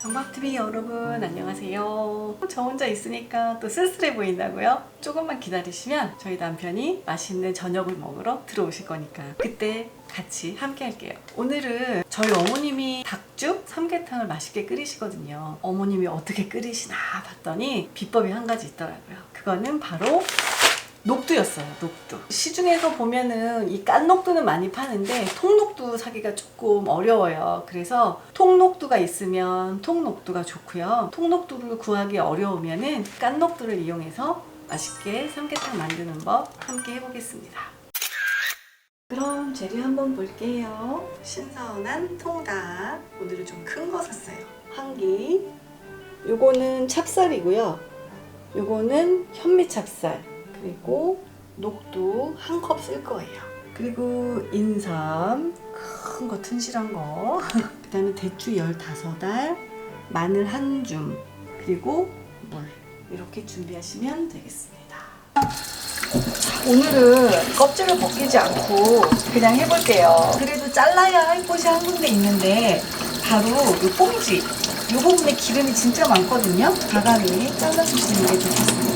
정박TV 여러분 안녕하세요. 저 혼자 있으니까 또 쓸쓸해 보인다고요? 조금만 기다리시면 저희 남편이 맛있는 저녁을 먹으러 들어오실 거니까 그때 같이 함께 할게요. 오늘은 저희 어머님이 닭죽 삼계탕을 맛있게 끓이시거든요. 어머님이 어떻게 끓이시나 봤더니 비법이 한 가지 있더라고요. 그거는 바로 녹두였어요, 녹두. 시중에서 보면은 이 깐 녹두는 많이 파는데 통녹두 사기가 조금 어려워요. 그래서 통녹두가 있으면 통녹두가 좋고요. 통녹두를 구하기 어려우면은 깐 녹두를 이용해서 맛있게 삼계탕 만드는 법 함께 해보겠습니다. 그럼 재료 한번 볼게요. 신선한 통닭. 오늘은 좀 큰 거 샀어요. 한 개. 요거는 찹쌀이고요. 요거는 현미 찹쌀. 그리고 녹두 한 컵 쓸 거예요. 그리고 인삼 큰 거 튼실한 거. 그다음에 대추 15알, 마늘 한 줌, 그리고 물. 이렇게 준비하시면 되겠습니다. 오늘은 껍질을 벗기지 않고 그냥 해볼게요. 그래도 잘라야 할 곳이 한 군데 있는데 바로 이 꽁지. 이 부분에 기름이 진짜 많거든요. 가감이 잘라주시는 게 좋겠습니다.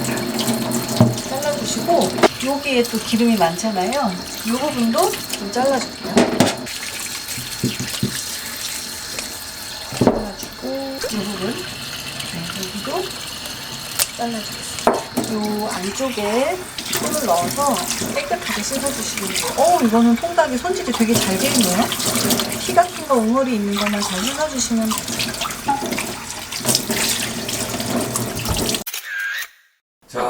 잘라주시고 여기에 또 기름이 많잖아요. 이 부분도 좀 잘라줄게요. 잘라주고 이 부분 네, 여기도 잘라주겠습니다. 이 안쪽에 손을 넣어서 깨끗하게 씻어주시면 돼요. 어, 이거는 통닭이 손질이 되게 잘 돼 있네요. 피 같은 거 웅얼이 있는 것만 잘 씻어주시면 돼요. 자,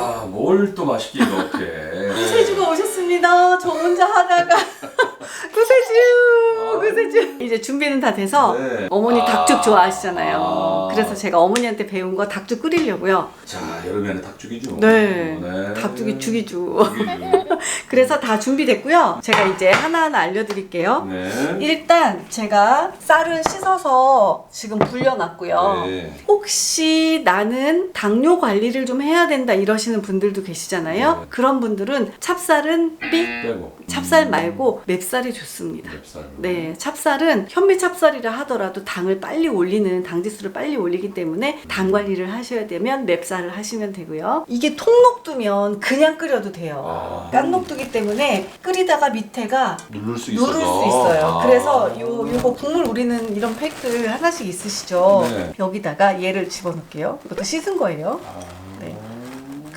뭘 또 맛있게 이렇게. 구세주가 오셨습니다. 저 혼자 하다가 구세주, 구세주. 이제 준비는 다 돼서 네. 어머니 아. 닭죽 좋아하시잖아요. 아. 그래서 제가 어머니한테 배운 거 닭죽 끓이려고요. 자, 여름에는 닭죽이죠. 네, 네. 닭죽이 죽이죠. 죽이죠. 그래서 다 준비됐고요. 제가 이제 하나하나 알려드릴게요. 네. 일단 제가 쌀을 씻어서 지금 불려놨고요. 네. 혹시 나는 당뇨 관리를 좀 해야 된다 이러시는 분들도 계시잖아요. 네. 그런 분들은 찹쌀은 삑, 빼고. 찹쌀 음. 말고 맵쌀이 좋습니다. 맵쌀. 네, 찹쌀은 현미 찹쌀이라 하더라도 당을 빨리 올리는 당지수를 빨리 올리기 때문에 당 관리를 하셔야 되면 맵쌀을 하시면 되고요. 이게 통녹두면 그냥 끓여도 돼요. 아. 깐 녹두기 때문에 끓이다가 밑에가 누를 수 있어서. 누를 수 있어요. 아. 그래서 요 요거 국물 우리는 이런 팩들 하나씩 있으시죠? 네. 여기다가 얘를 집어넣을게요. 이것도 씻은 거예요. 아. 네.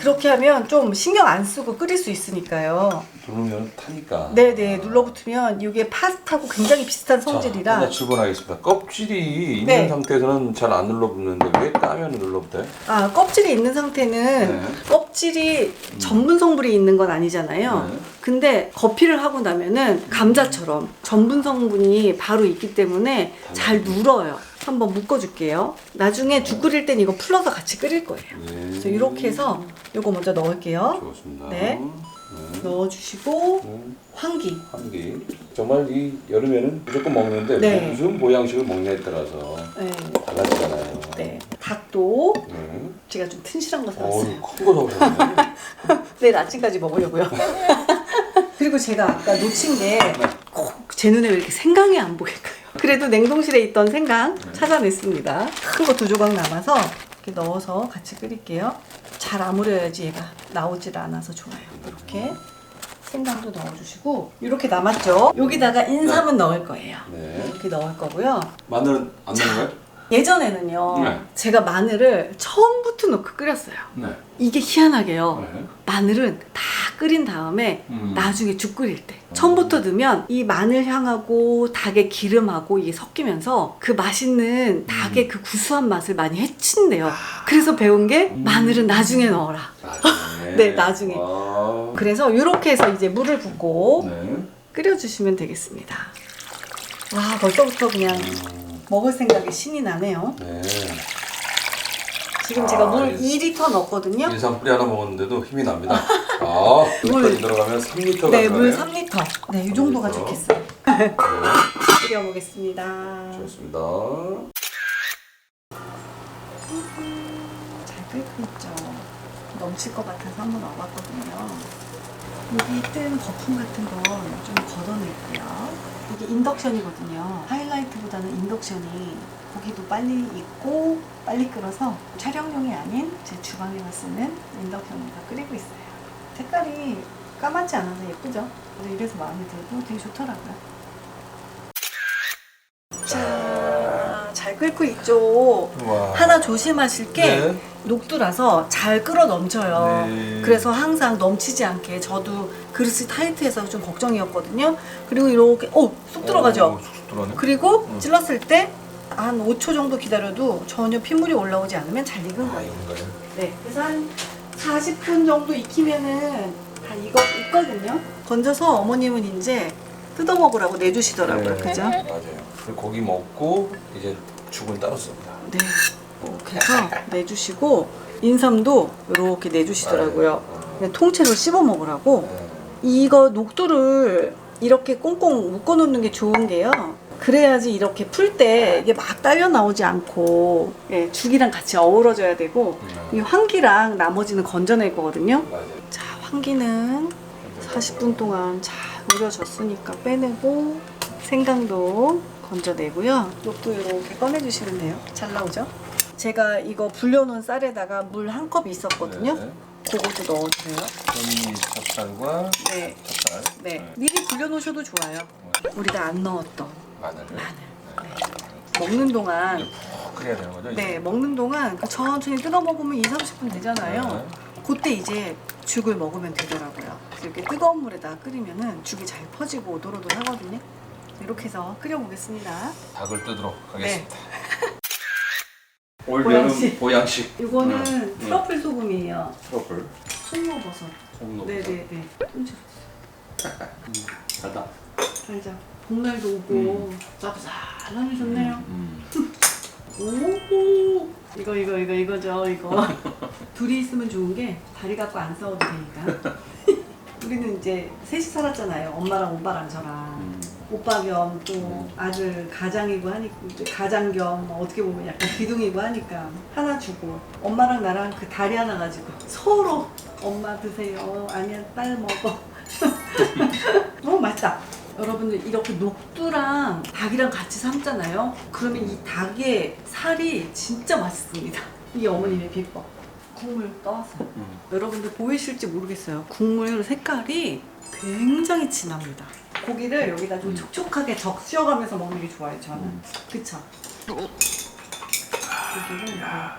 그렇게 하면 좀 신경 안 쓰고 끓일 수 있으니까요. 누르면 타니까. 네네 눌러붙으면 이게 파스타하고 굉장히 비슷한 자, 성질이라 하나 출근하겠습니다. 껍질이 있는 네. 상태에서는 잘 안 눌러붙는데 왜 까면 눌러붙어요? 아 껍질이 있는 상태는 네. 껍질이 전분 성분이 있는 건 아니잖아요. 네. 근데 거피를 하고 나면은 감자처럼 전분 성분이 바로 있기 때문에 잘 눌어요. 한번 묶어줄게요. 나중에 죽 끓일 땐 이거 풀어서 같이 끓일 거예요. 네. 그래서 이렇게 해서 이거 먼저 넣을게요. 좋습니다. 네. 네. 넣어주시고 네. 황기. 한 개. 정말 이 여름에는 무조건 먹는데 네. 무슨 모양식을 먹냐에 따라서 네. 달라지잖아요. 네. 닭도 네. 제가 좀 튼실한 거 사왔어요. 어우, 큰거 사오셨네. 내일 아침까지 먹으려고요. 그리고 제가 아까 놓친 게 꼭 제 눈에 왜 이렇게 생강이 안 보일까요? 그래도 냉동실에 있던 생강 찾아냈습니다. 큰 거 두 조각 남아서 이렇게 넣어서 같이 끓일게요. 잘 아무려야지 얘가 나오질 않아서 좋아요. 이렇게 생강도 넣어주시고 이렇게 남았죠? 여기다가 인삼은 넣을 거예요. 네. 이렇게 넣을 거고요. 마늘은 안 넣는 거예요? 예전에는요, 네. 제가 마늘을 처음부터 넣고 끓였어요. 네. 이게 희한하게요. 네. 마늘은 다 끓인 다음에 음. 나중에 죽 끓일 때 처음부터 넣으면 이 마늘 향하고 닭의 기름하고 이게 섞이면서 그 맛있는 닭의 그 구수한 맛을 많이 해친대요. 그래서 배운 게 마늘은 나중에 넣어라. 나중에. 네, 나중에. 아. 그래서 이렇게 해서 이제 물을 붓고 네. 끓여주시면 되겠습니다. 와 벌써부터 그냥 음, 먹을 생각에 신이 나네요. 네. 지금 제가 아, 물 이- 2리터 넣었거든요. 인삼 뿌리 하나 먹었는데도 힘이 납니다. 아, 물. 들어가면 3리터가 네, 물 3리터. 네, 이 정도가 3리터. 좋겠어요. 네. 끓여보겠습니다. 좋습니다. 잘 끓고 있죠. 넘칠 것 같아서 한번 넣어봤거든요. 여기 뜬 거품 같은 거좀 걷어낼게요. 인덕션이거든요. 하이라이트보다는 인덕션이 고기도 빨리 익고 빨리 끓어서 촬영용이 아닌 제 주방에서 쓰는 인덕션으로 끓이고 있어요. 색깔이 까맣지 않아서 예쁘죠? 그래서 이래서 마음에 들고 되게 좋더라고요. 잘 끓고 있죠. 와. 하나 조심하실 게 네. 녹두라서 잘 끓어 넘쳐요. 네. 그래서 항상 넘치지 않게 저도 그릇이 타이트해서 좀 걱정이었거든요. 그리고 이렇게 오, 쑥 들어가죠. 오, 쑥쑥 들어가네. 그리고 음. 찔렀을 때 한 5초 정도 기다려도 전혀 핏물이 올라오지 않으면 잘 익은 아, 거예요. 이건가요? 네. 그래서 한 40분 정도 익히면은 다 익어 있거든요. 건져서 어머님은 이제 뜯어 먹으라고 내주시더라고요. 네. 그죠? 맞아요. 그리고 고기 먹고 이제 죽은 따로 씁니다. 네. 이렇게 해서 내주시고 인삼도 이렇게 내주시더라고요. 그냥 통째로 씹어 먹으라고. 네. 이거 녹두를 이렇게 꽁꽁 묶어 놓는 게 좋은 게요. 그래야지 이렇게 풀 때 이게 막 딸려 나오지 않고 예, 죽이랑 같이 어우러져야 되고 이 환기랑 나머지는 건져낼 거거든요. 자, 환기는 40분 동안 잘 우려졌으니까 빼내고 생강도 건져내고요. 녹두 이렇게 꺼내주시면 돼요. 잘 나오죠? 제가 이거 불려놓은 쌀에다가 물 한 컵 있었거든요. 네. 그것도 넣어주세요. 현미 찹쌀과 네. 찹쌀. 네. 미리 불려놓으셔도 좋아요. 우리가 안 넣었던 마늘. 마늘. 네. 먹는 동안 푹 끓여야 되는 거죠? 이제? 네 먹는 동안 그 천천히 뜯어 먹으면 2, 30분 되잖아요. 네. 그때 이제 죽을 먹으면 되더라고요. 이렇게 뜨거운 물에다가 끓이면은 죽이 잘 퍼지고 오돌오돌 하거든요. 이렇게 해서 끓여보겠습니다. 닭을 뜯도록 네. 하겠습니다. 올 보양식. 여름 보양식. 이거는 음. 트러플 소금이에요. 트러플. 송로버섯. 송로. 네네네. 통째로. 달다. 알죠. 복날도 오고 짭짤하니 좋네요. 음. 오호 이거 이거 이거 이거죠 이거 둘이 있으면 좋은 게 다리 갖고 안 싸워도 되니까 우리는 이제 셋이 살았잖아요 엄마랑 오빠랑 저랑 음. 오빠 겸 또 아들 가장이고 하니까 이제 가장 겸 어떻게 보면 약간 기둥이고 하니까 하나 주고 엄마랑 나랑 그 다리 하나 가지고 서로 엄마 드세요 아니야 딸 먹어. 너무 맛있다. 여러분들 이렇게 녹두랑 닭이랑 같이 삶잖아요? 그러면 이 닭의 살이 진짜 맛있습니다. 이게 어머님의 비법. 국물 떠서 음. 여러분들 보이실지 모르겠어요. 국물 색깔이 굉장히 진합니다. 고기를 여기다 좀 음. 촉촉하게 적셔가면서 먹는 게 좋아요, 저는. 음. 그쵸? 고기를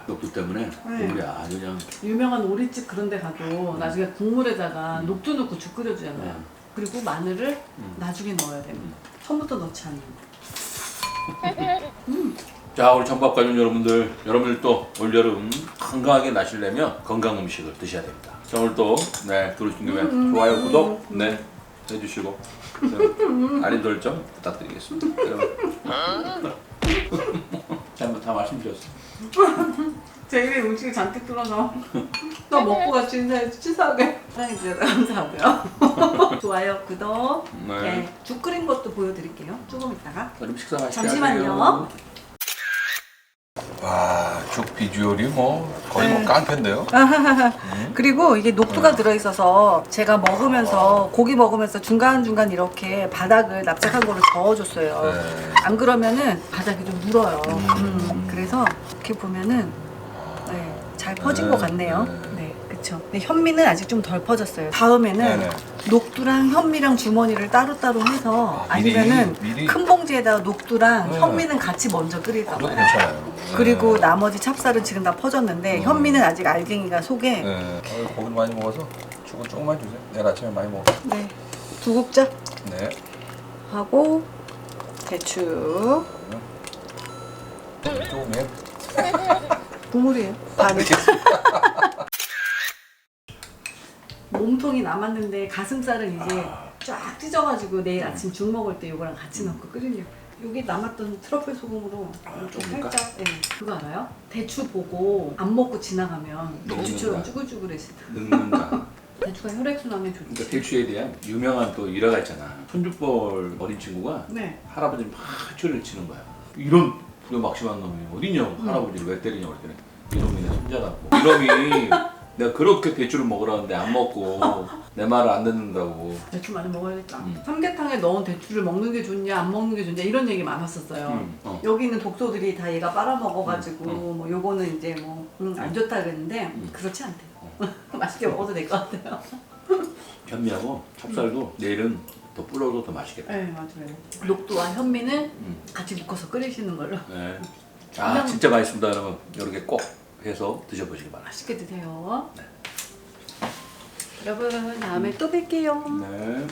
녹두 때문에 국물이 아주 그냥 유명한 오리집 그런 데 가도 나중에 국물에다가 녹두 넣고 죽 끓여주잖아요. 음. 그리고 마늘을 음. 나중에 넣어야 됩니다. 처음부터 넣지 않는데. 자 우리 전밥 가족 여러분들 여러분들 또 올여름 건강하게 나시려면 건강 음식을 드셔야 됩니다 자 오늘 또네 들어오신 김에 좋아요 구독 네 해주시고 네, 알림 설정 부탁드리겠습니다 여러분 잘못 다 말씀드렸어요 제 입에 음식이 잔뜩 들어서 너 먹고 같이 인사해 치사하게 사랑해주셔서 감사하고요. 좋아요, 구독. 네. 네. 죽 끓인 것도 보여드릴게요. 조금 있다가. 여러분 식사 맛있게 잠시만요. 하세요 와, 죽 비주얼이 뭐 거의 네. 뭐 깡패인데요. 그리고 이게 녹두가 들어있어서 제가 먹으면서 고기 먹으면서 중간중간 이렇게 바닥을 납작한 거를 저어줬어요. 네. 안 그러면은 바닥이 좀 물어요. 음, 그래서 이렇게 보면은 네, 잘 퍼진 네, 것 같네요. 네. 네, 그쵸. 근데 현미는 아직 좀 덜 퍼졌어요. 다음에는 네네. 녹두랑 현미랑 주머니를 따로따로 해서 아, 미리, 아니면은 미리? 큰 봉지에다가 녹두랑 네. 현미는 같이 먼저 끓일까 그것도 봐요. 괜찮아요. 그리고 네. 나머지 찹쌀은 지금 다 퍼졌는데 음. 현미는 아직 알갱이가 속에 네. 어, 고기를 많이 먹어서 죽은 조금만 주세요. 내일 아침에 많이 먹어. 네, 두 국자 네. 하고 대추 조금에 국물이에요. 반이. 몸통이 남았는데 가슴살은 이제 쫙 찢어가지고 내일 아침 죽 먹을 때 이거랑 같이 넣고 끓이려고. 여기 남았던 트러플 소금으로 좀좀 살짝, 네. 그거 알아요? 대추 보고 안 먹고 지나가면 대추처럼 먹는다. 쭈글쭈글해지다. 늙는다 대추가 혈액순환에 좋지. 그러니까 대추에 대한 유명한 또 일화가 있잖아 손주벌 어린 친구가 네. 할아버지 막 소리를 치는 거야. 이런 불에 막심한 놈이 어디냐고 할아버지를 왜 때리냐고 그랬더니 이놈이네 손자라고. 이놈이 내가 그렇게 대추를 먹으라는데 안 먹고 내 말을 안 듣는다고. 대추 많이 먹어야겠다. 음. 삼계탕에 넣은 대추를 먹는 게 좋냐 안 먹는 게 좋냐 이런 얘기 많았었어요. 음, 어. 여기 있는 독소들이 다 얘가 빨아먹어가지고 음, 뭐 요거는 이제 뭐 안 좋다 그랬는데 음. 그렇지 않대요. 맛있게 먹어도 될 것 같아요. 현미하고 찹쌀도 내일은 더 불어도 더 맛있겠다. 네 맞아요. 녹두와 현미는 음. 같이 묶어서 끓이시는 걸로 네. 아 진짜 맛있습니다 여러분. 이렇게 꼭 해서 드셔보시기 바랍니다. 맛있게 드세요. 여러분 다음에 또 뵐게요. 네.